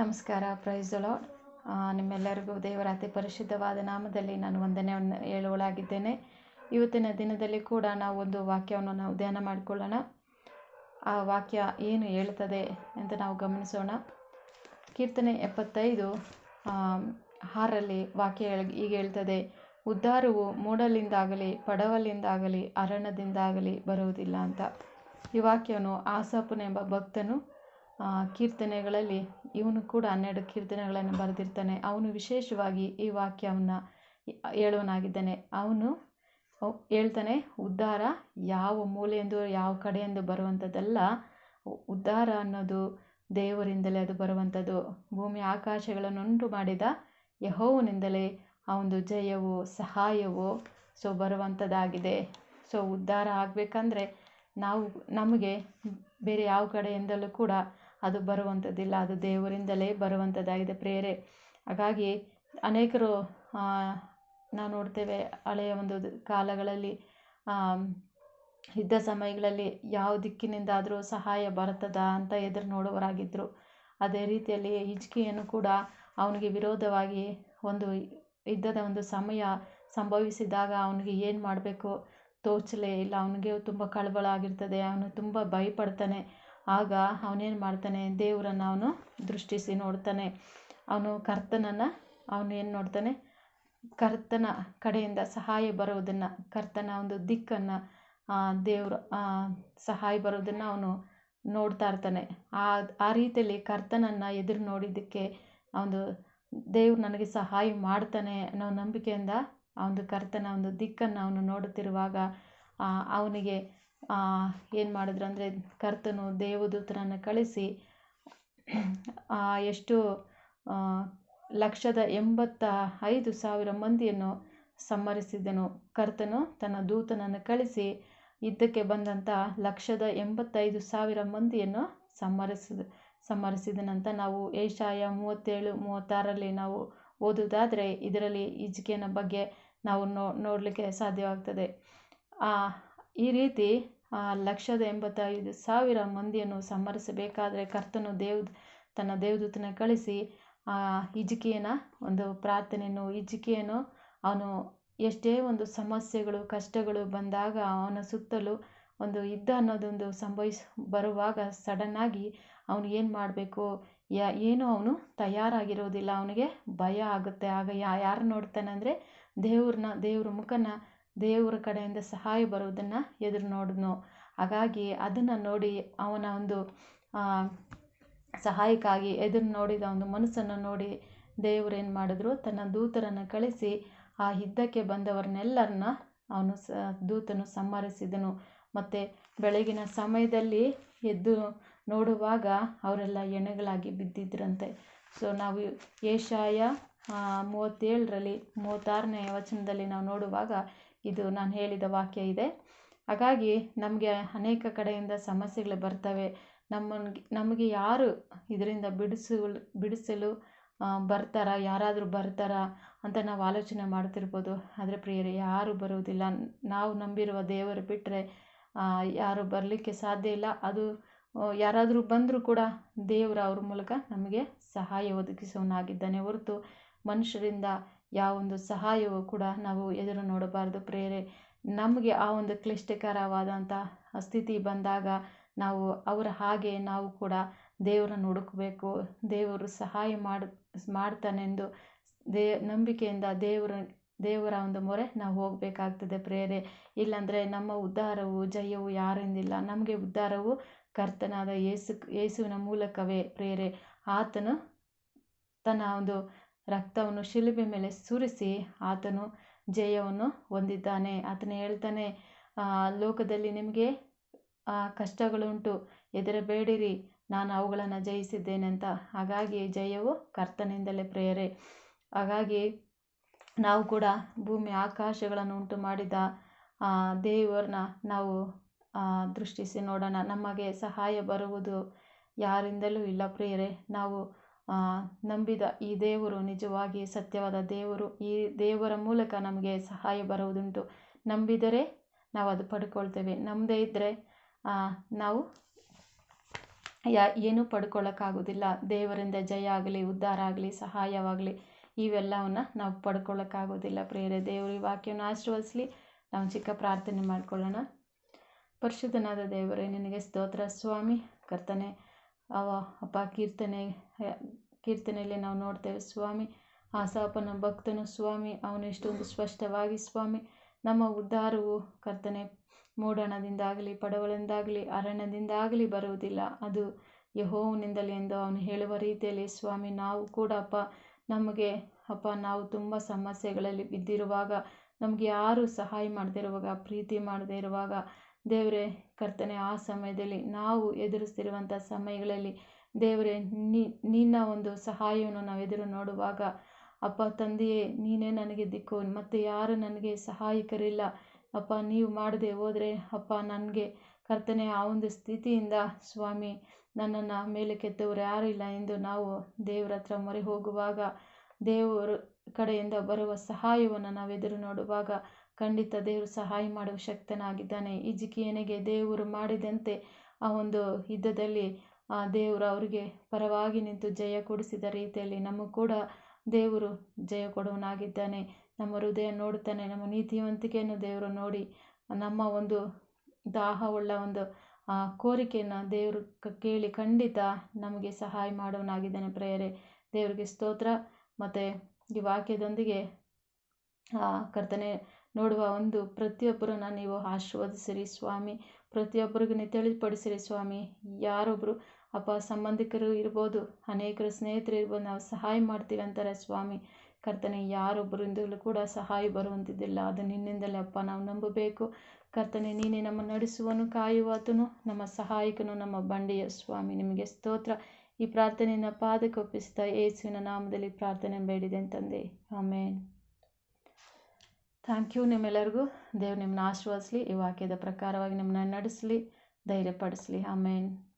ನಮಸ್ಕಾರ ಪ್ರೈಸ್ ನಿಮ್ಮೆಲ್ಲರಿಗೂ ದೇವರ ಅತಿ ಪರಿಶುದ್ಧವಾದ ನಾಮದಲ್ಲಿ ನಾನು ವಂದನೆಯನ್ನು ಹೇಳುವಳಾಗಿದ್ದೇನೆ. ಇವತ್ತಿನ ದಿನದಲ್ಲಿ ಕೂಡ ನಾವು ಒಂದು ವಾಕ್ಯವನ್ನು ನಾವು ಧ್ಯಾನ ಮಾಡಿಕೊಳ್ಳೋಣ. ಆ ವಾಕ್ಯ ಏನು ಹೇಳ್ತದೆ ಅಂತ ನಾವು ಗಮನಿಸೋಣ. ಕೀರ್ತನೆ ಎಪ್ಪತ್ತೈದು ಆರಲ್ಲಿ ವಾಕ್ಯ ಈಗ ಹೇಳ್ತದೆ, ಉದ್ಧಾರವು ಮೂಡಲಿಂದಾಗಲಿ, ಪಡವಲಿಂದಾಗಲಿ, ಅರಣ್ಯದಿಂದಾಗಲಿ ಬರುವುದಿಲ್ಲ ಅಂತ. ಈ ವಾಕ್ಯವನ್ನು ಆಸಾಪುನೆಂಬ ಭಕ್ತನು ಕೀರ್ತನೆಗಳಲ್ಲಿ ಇವನು ಕೂಡ ಹನ್ನೆರಡು ಕೀರ್ತನೆಗಳನ್ನು ಬರೆದಿರ್ತಾನೆ. ಅವನು ವಿಶೇಷವಾಗಿ ಈ ವಾಕ್ಯವನ್ನು ಹೇಳುವನಾಗಿದ್ದಾನೆ. ಅವನು ಹೇಳ್ತಾನೆ, ಉದ್ಧಾರ ಯಾವ ಮೂಲೆಯಿಂದ, ಯಾವ ಕಡೆಯಿಂದ ಬರುವಂಥದ್ದಲ್ಲ. ಉದ್ಧಾರ ಅನ್ನೋದು ದೇವರಿಂದಲೇ ಅದು ಬರುವಂಥದ್ದು. ಭೂಮಿ ಆಕಾಶಗಳನ್ನುಂಟು ಮಾಡಿದ ಯಹೋವನಿಂದಲೇ ಆ ಒಂದು ಜಯವು, ಸಹಾಯವು ಸೊ ಬರುವಂಥದ್ದಾಗಿದೆ. ಸೊ ಉದ್ಧಾರ ಆಗಬೇಕಂದ್ರೆ ನಾವು ನಮಗೆ ಬೇರೆ ಯಾವ ಕಡೆಯಿಂದಲೂ ಕೂಡ ಅದು ಬರುವಂಥದ್ದಿಲ್ಲ, ಅದು ದೇವರಿಂದಲೇ ಬರುವಂಥದ್ದಾಗಿದೆ ಪ್ರೇರೆ. ಹಾಗಾಗಿ ಅನೇಕರು ನಾವು ನೋಡ್ತೇವೆ ಹಳೆಯ ಒಂದು ಕಾಲಗಳಲ್ಲಿ ಇದ್ದ ಸಮಯಗಳಲ್ಲಿ ಯಾವ ದಿಕ್ಕಿನಿಂದಾದರೂ ಸಹಾಯ ಬರ್ತದಾ ಅಂತ ಎದುರು ನೋಡುವವರಾಗಿದ್ದರು ಅದೇ ರೀತಿಯಲ್ಲಿ ಹಿಜ್ಕಿಯನ್ನು ಕೂಡ ಅವನಿಗೆ ವಿರೋಧವಾಗಿ ಒಂದು ಯುದ್ಧದ ಒಂದು ಸಮಯ ಸಂಭವಿಸಿದಾಗ ಅವನಿಗೆ ಏನು ಮಾಡಬೇಕು? ತೋಚಲೇ ಇಲ್ಲ. ಅವನಿಗೆ ತುಂಬ ಕಳವಳ ಆಗಿರ್ತದೆ. ಅವನು ತುಂಬ ಭಯಪಡ್ತಾನೆ. ಆಗ ಅವನೇನು ಮಾಡ್ತಾನೆ? ದೇವರನ್ನು ಅವನು ದೃಷ್ಟಿಸಿ ನೋಡ್ತಾನೆ. ಅವನು ಕರ್ತನನ್ನು ಅವನು ಏನು ನೋಡ್ತಾನೆ? ಕರ್ತನ ಕಡೆಯಿಂದ ಸಹಾಯ ಬರುವುದನ್ನು, ಕರ್ತನ ಒಂದು ದಿಕ್ಕನ್ನು ದೇವ್ರ ಸಹಾಯ ಬರೋದನ್ನು ಅವನು ನೋಡ್ತಾ ಇರ್ತಾನೆ. ಆ ಆ ರೀತಿಯಲ್ಲಿ ಕರ್ತನನ್ನು ಎದುರು ನೋಡಿದ್ದಕ್ಕೆ ಒಂದು ದೇವ್ರು ನನಗೆ ಸಹಾಯ ಮಾಡ್ತಾನೆ ಅನ್ನೋ ನಂಬಿಕೆಯಿಂದ ಆ ಒಂದು ಕರ್ತನ ಒಂದು ದಿಕ್ಕನ್ನು ಅವನು ನೋಡುತ್ತಿರುವಾಗ ಅವನಿಗೆ ಏನು ಮಾಡಿದ್ರು ಅಂದರೆ ಕರ್ತನು ದೇವದೂತರನ್ನು ಕಳಿಸಿ ಎಷ್ಟು ಲಕ್ಷದ ಎಂಬತ್ತ ಐದು ಸಾವಿರ ಮಂದಿಯನ್ನು ಸಂಹರಿಸಿದನು. ಕರ್ತನು ತನ್ನ ದೂತನನ್ನು ಕಳಿಸಿ ಯುದ್ಧಕ್ಕೆ ಬಂದಂಥ ಲಕ್ಷದ ಎಂಬತ್ತೈದು ಸಾವಿರ ಮಂದಿಯನ್ನು ಸಂಹರಿಸಿದ, ಸಂಹರಿಸಿದನಂತ ನಾವು ಏಷಾಯ ಮೂವತ್ತೇಳು, ಮೂವತ್ತಾರರಲ್ಲಿ ನಾವು ಓದುವುದಾದರೆ ಇದರಲ್ಲಿ ಹಿಜ್ಕಿಯನ ಬಗ್ಗೆ ನಾವು ನೋಡಲಿಕ್ಕೆ ಸಾಧ್ಯವಾಗ್ತದೆ. ಈ ರೀತಿ ಲಕ್ಷದ ಎಂಬತ್ತೈದು ಸಾವಿರ ಮಂದಿಯನ್ನು ಸಂಹರಿಸಬೇಕಾದರೆ ಕರ್ತನು ದೇವ್, ತನ್ನ ದೇವದೂತನ ಕಳಿಸಿ ಆ ಹಿಜ್ಕಿಯನ ಒಂದು ಪ್ರಾರ್ಥನೆಯನ್ನು ಹಿಜ್ಕಿಯನು ಅವನು ಎಷ್ಟೇ ಒಂದು ಸಮಸ್ಯೆಗಳು, ಕಷ್ಟಗಳು ಬಂದಾಗ ಅವನ ಸುತ್ತಲೂ ಒಂದು ಯುದ್ಧ ಅನ್ನೋದೊಂದು ಸಂಭವಿಸ್, ಬರುವಾಗ ಸಡನ್ನಾಗಿ ಅವನು ಏನು ಮಾಡಬೇಕು? ಯಾ, ಏನೂ ಅವನು ತಯಾರಾಗಿರೋದಿಲ್ಲ. ಅವನಿಗೆ ಭಯ ಆಗುತ್ತೆ. ಆಗ ಯಾರು ನೋಡ್ತಾನೆ ಅಂದರೆ ದೇವ್ರನ್ನ, ದೇವ್ರ ಮುಖನ ದೇವರ ಕಡೆಯಿಂದ ಸಹಾಯ ಬರುವುದನ್ನು ಎದುರು ನೋಡಿದ್ನು ಹಾಗಾಗಿ ಅದನ್ನು ನೋಡಿ ಅವನ ಒಂದು ಸಹಾಯಕ್ಕಾಗಿ ಎದುರು ನೋಡಿದ ಒಂದು ಮನಸ್ಸನ್ನು ನೋಡಿ ದೇವ್ರು ಏನು ಮಾಡಿದ್ರು, ತನ್ನ ದೂತರನ್ನು ಕಳಿಸಿ ಆ ಯುದ್ಧಕ್ಕೆ ಬಂದವರನ್ನೆಲ್ಲರನ್ನ ಅವನು ಸ, ದೂತನು ಸಂಹರಿಸಿದನು. ಮತ್ತು ಬೆಳಗಿನ ಸಮಯದಲ್ಲಿ ಎದ್ದು ನೋಡುವಾಗ ಅವರೆಲ್ಲ ಎಣೆಗಳಾಗಿ ಬಿದ್ದಿದ್ರಂತೆ. ಸೊ ನಾವು ಏಷಾಯ ಮೂವತ್ತೇಳರಲ್ಲಿ, ಮೂವತ್ತಾರನೇ ವಚನದಲ್ಲಿ ನಾವು ನೋಡುವಾಗ ಇದು ನಾನು ಹೇಳಿದ ವಾಕ್ಯ ಇದೆ. ಹಾಗಾಗಿ ನಮಗೆ ಅನೇಕ ಕಡೆಯಿಂದ ಸಮಸ್ಯೆಗಳು ಬರ್ತವೆ. ನಮ್ಮ ನಮಗೆ ಯಾರು ಇದರಿಂದ ಬಿಡಿಸು ಬಿಡಿಸಲು ಬರ್ತಾರ, ಯಾರಾದರೂ ಬರ್ತಾರಾ ಅಂತ ನಾವು ಆಲೋಚನೆ ಮಾಡ್ತಿರ್ಬೋದು. ಆದರೆ ಪ್ರಿಯರೇ, ಯಾರು ಬರುವುದಿಲ್ಲ. ನಾವು ನಂಬಿರುವ ದೇವರು ಬಿಟ್ಟರೆ ಯಾರು ಬರಲಿಕ್ಕೆ ಸಾಧ್ಯ ಇಲ್ಲ. ಅದು ಯಾರಾದರೂ ಬಂದರೂ ಕೂಡ ದೇವರು ಅವ್ರ ಮೂಲಕ ನಮಗೆ ಸಹಾಯ ಒದಗಿಸೋನಾಗಿದ್ದಾನೆ ಹೊರತು ಮನುಷ್ಯರಿಂದ ಯಾವ ಒಂದು ಸಹಾಯವೂ ಕೂಡ ನಾವು ಎದುರು ನೋಡಬಾರದು ಪ್ರೇರೆ ನಮಗೆ ಆ ಒಂದು ಕ್ಲಿಷ್ಟಕರವಾದಂಥ ಸ್ಥಿತಿ ಬಂದಾಗ ನಾವು ಅವರ ಹಾಗೆ ನಾವು ಕೂಡ ದೇವರನ್ನು ಹುಡುಕಬೇಕು. ದೇವರು ಸಹಾಯ ಮಾಡಿ, ಮಾಡ್ತಾನೆಂದು ದೇ, ನಂಬಿಕೆಯಿಂದ ದೇವರ ದೇವರ ಒಂದು ಮೊರೆ ನಾವು ಹೋಗಬೇಕಾಗ್ತದೆ ಪ್ರೇರೆ ಇಲ್ಲಾಂದರೆ ನಮ್ಮ ಉದ್ಧಾರವು, ಜಯವು ಯಾರಿಂದಿಲ್ಲ. ನಮಗೆ ಉದ್ಧಾರವು ಕರ್ತನಾದ ಯೇಸು, ಯೇಸುವಿನ ಮೂಲಕವೇ ಪ್ರೇರೆ ಆತನು ತನ್ನ ಒಂದು ರಕ್ತವನ್ನು ಶಿಲುಬೆ ಮೇಲೆ ಸುರಿಸಿ ಆತನು ಜಯವನ್ನು ಹೊಂದಿದ್ದಾನೆ. ಆತನು ಹೇಳ್ತಾನೆ ಲೋಕದಲ್ಲಿ ನಿಮಗೆ ಕಷ್ಟಗಳುಂಟು. ಎದುರಬೇಡಿರಿ ನಾನು ಅವುಗಳನ್ನು ಜಯಿಸಿದ್ದೇನೆ ಅಂತ. ಹಾಗಾಗಿ ಜಯವು ಕರ್ತನಿಂದಲೇ ಪ್ರೇರೆ ಹಾಗಾಗಿ ನಾವು ಕೂಡ ಭೂಮಿ ಆಕಾಶಗಳನ್ನು ಉಂಟು ಮಾಡಿದ ದೇವರನ್ನ ನಾವು ದೃಷ್ಟಿಸಿ ನೋಡೋಣ. ನಮಗೆ ಸಹಾಯ ಬರುವುದು ಯಾರಿಂದಲೂ ಇಲ್ಲ ಪ್ರಿಯರೇ. ನಾವು ನಂಬಿದ ಈ ದೇವರು ನಿಜವಾಗಿ ಸತ್ಯವಾದ ದೇವರು. ಈ ದೇವರ ಮೂಲಕ ನಮಗೆ ಸಹಾಯ ಬರುವುದುಂಟು. ನಂಬಿದರೆ ನಾವು ಅದು ಪಡ್ಕೊಳ್ತೇವೆ. ನಮ್ಮದೇ ಇದ್ದರೆ ನಾವು ಯಾ, ಏನೂ ಪಡ್ಕೊಳ್ಳೋಕ್ಕಾಗೋದಿಲ್ಲ ದೇವರಿಂದ ಜಯ ಆಗಲಿ, ಉದ್ಧಾರ ಆಗಲಿ, ಸಹಾಯವಾಗಲಿ, ಇವೆಲ್ಲವನ್ನು ನಾವು ಪಡ್ಕೊಳ್ಳೋಕ್ಕಾಗೋದಿಲ್ಲ ಪ್ರೇರೆ ದೇವರು ಈ ವಾಕ್ಯವನ್ನು ಆಶೀರ್ವದಿಸಲಿ. ನಾವು ಚಿಕ್ಕ ಪ್ರಾರ್ಥನೆ ಮಾಡಿಕೊಳ್ಳೋಣ. ಪರಿಶುದ್ಧನಾದ ದೇವರೇ, ನಿನಗೆ ಸ್ತೋತ್ರ ಸ್ವಾಮಿ. ಕರ್ತನೆ ಅಪ್ಪ, ಕೀರ್ತನೆ ಕೀರ್ತನೆಯಲ್ಲಿ ನಾವು ನೋಡ್ತೇವೆ, ಸ್ವಾಮಿ, ಆಸಾಪನ ಭಕ್ತನು ಸ್ವಾಮಿ, ಅವನು ಎಷ್ಟೊಂದು ಸ್ಪಷ್ಟವಾಗಿ ಸ್ವಾಮಿ, ನಮ್ಮ ಉದ್ಧಾರವು ಕರ್ತನೆ, ಮೂಡಣದಿಂದಾಗಲಿ, ಪಡವಳಿಂದಾಗಲಿ, ಅರಣ್ಯದಿಂದಾಗಲಿ ಬರುವುದಿಲ್ಲ, ಅದು ಯಹೋವನಿಂದಲೇ ಎಂದು ಅವನು ಹೇಳುವ ರೀತಿಯಲ್ಲಿ ಸ್ವಾಮಿ, ನಾವು ಕೂಡ, ಅಪ್ಪ, ನಮಗೆ, ಅಪ್ಪ, ನಾವು ತುಂಬ ಸಮಸ್ಯೆಗಳಲ್ಲಿ ಬಿದ್ದಿರುವಾಗ, ನಮಗೆ ಯಾರು ಸಹಾಯ ಮಾಡದೇ ಇರುವಾಗ ಪ್ರೀತಿ ಮಾಡದೇ ಇರುವಾಗ ದೇವರೇ, ಕರ್ತನೆ, ಆ ಸಮಯದಲ್ಲಿ ನಾವು ಎದುರಿಸ್ತಿರುವಂಥ ಸಮಯಗಳಲ್ಲಿ ದೇವರೇ ನಿನ್ನ ಒಂದು ಸಹಾಯವನ್ನು ನಾವು ಎದುರು ನೋಡುವಾಗ, ಅಪ್ಪ, ತಂದೆಯೇ, ನೀನೇ ನನಗೆ ದಿಕ್ಕು, ಮತ್ತು ಯಾರು ನನಗೆ ಸಹಾಯಕರಿಲ್ಲ. ಅಪ್ಪ, ನೀವು ಮಾಡದೆ ಹೋದರೆ, ಅಪ್ಪ, ನನಗೆ, ಕರ್ತನೆ, ಆ ಒಂದು ಸ್ಥಿತಿಯಿಂದ ಸ್ವಾಮಿ, ನನ್ನನ್ನು ಮೇಲೆ ಕೆತ್ತವರು ಯಾರೂ ಇಲ್ಲ ಎಂದು ನಾವು ದೇವರ ಹತ್ರ ಮೊರೆ ಹೋಗುವಾಗ, ದೇವರ ಕಡೆಯಿಂದ ಬರುವ ಸಹಾಯವನ್ನು ನಾವು ಎದುರು ನೋಡುವಾಗ ಖಂಡಿತ ದೇವರು ಸಹಾಯ ಮಾಡುವ ಶಕ್ತನಾಗಿದ್ದಾನೆ. ಹಿಜ್ಕೀಯನಿಗೆ ದೇವರು ಮಾಡಿದಂತೆ ಆ ಒಂದು ಯುದ್ಧದಲ್ಲಿ ಆ ದೇವರು ಅವರಿಗೆ ಪರವಾಗಿ ನಿಂತು ಜಯ ಕೊಡಿಸಿದ ರೀತಿಯಲ್ಲಿ ನಮಗೂ ಕೂಡ ದೇವರು ಜಯ ಕೊಡುವನಾಗಿದ್ದಾನೆ ನಮ್ಮ ಹೃದಯ ನೋಡುತ್ತಾನೆ, ನಮ್ಮ ನೀತಿವಂತಿಕೆಯನ್ನು ದೇವರು ನೋಡಿ, ನಮ್ಮ ಒಂದು ದಾಹವುಳ್ಳ ಒಂದು, ಆ, ಕೋರಿಕೆಯನ್ನು ದೇವರು ಕೇಳಿ ಖಂಡಿತ ನಮಗೆ ಸಹಾಯ ಮಾಡುವನಾಗಿದ್ದಾನೆ ಪ್ರೇಯರೆ. ದೇವರಿಗೆ ಸ್ತೋತ್ರ. ಮತ್ತು ಈ ವಾಕ್ಯದೊಂದಿಗೆ ಕರ್ತನೆ ನೋಡುವ ಒಂದು ಪ್ರತಿಯೊಬ್ಬರನ್ನ ನೀವು ಆಶೀರ್ವದಿಸಿರಿ ಸ್ವಾಮಿ. ಪ್ರತಿಯೊಬ್ಬರಿಗೂ ನೀವು ತಿಳಿಪಡಿಸಿರಿ ಸ್ವಾಮಿ. ಯಾರೊಬ್ಬರು ಅಪ್ಪ, ಸಂಬಂಧಿಕರು ಇರ್ಬೋದು, ಅನೇಕರು ಸ್ನೇಹಿತರು ಇರ್ಬೋದು, ನಾವು ಸಹಾಯ ಮಾಡ್ತೀವಿ ಅಂತಾರೆ ಸ್ವಾಮಿ. ಕರ್ತನೆ ಯಾರೊಬ್ಬರಿಂದಲೂ ಕೂಡ ಸಹಾಯ ಬರುವಂತಿದ್ದಿಲ್ಲ. ಅದು ನಿನ್ನಿಂದಲೇ ಅಪ್ಪ, ನಾವು ನಂಬಬೇಕು. ಕರ್ತನೆ, ನೀನೇ ನಮ್ಮ ನಡೆಸುವನು, ಕಾಯುವಾತನು, ನಮ್ಮ ಸಹಾಯಕನು, ನಮ್ಮ ಬಂಡೆಯ ಸ್ವಾಮಿ. ನಿಮಗೆ ಸ್ತೋತ್ರ. ಈ ಪ್ರಾರ್ಥನೆಯನ್ನು ಪಾದಕ್ಕೆ ಒಪ್ಪಿಸ್ತಾ ಯೇಸುವಿನ ನಾಮದಲ್ಲಿ ಪ್ರಾರ್ಥನೆ ಬೇಡಿದೆ ಅಂತಂದೆ. ಆಮೇನ್. ಥ್ಯಾಂಕ್ ಯು ನಿಮ್ಮೆಲ್ಲರಿಗೂ. ದೇವ್ರು ನಿಮ್ಮನ್ನ ಆಶೀರ್ವದಿಸಲಿ ಈ ವಾಕ್ಯದ ಪ್ರಕಾರವಾಗಿ ನಿಮ್ಮನ್ನ ನಡೆಸಲಿ ಧೈರ್ಯಪಡಿಸಲಿ. ಆಮೇನ್.